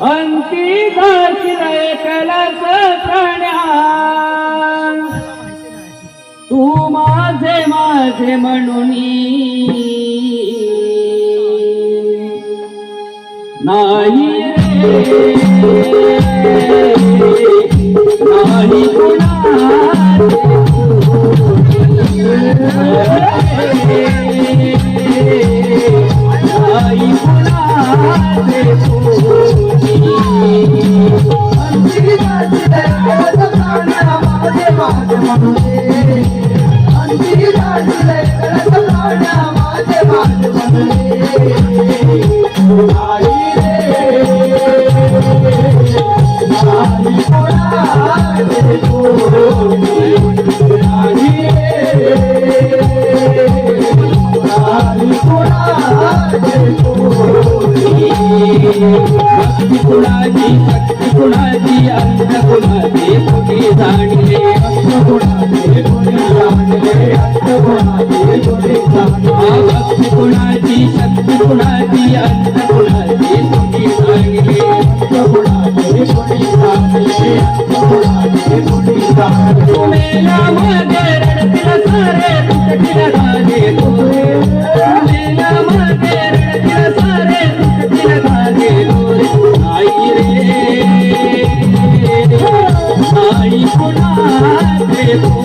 अंती घातील एकलाच प्राण्या तू माझे माझे म्हणून नाही रे नाही कुणाचे. कुणी जाणले भक्ती कुणाची शक्ती कुणाची अंत कुणाची कुणी जाणले अंत कुणाचे कुणी जाणले अंत कुणाचे Oh,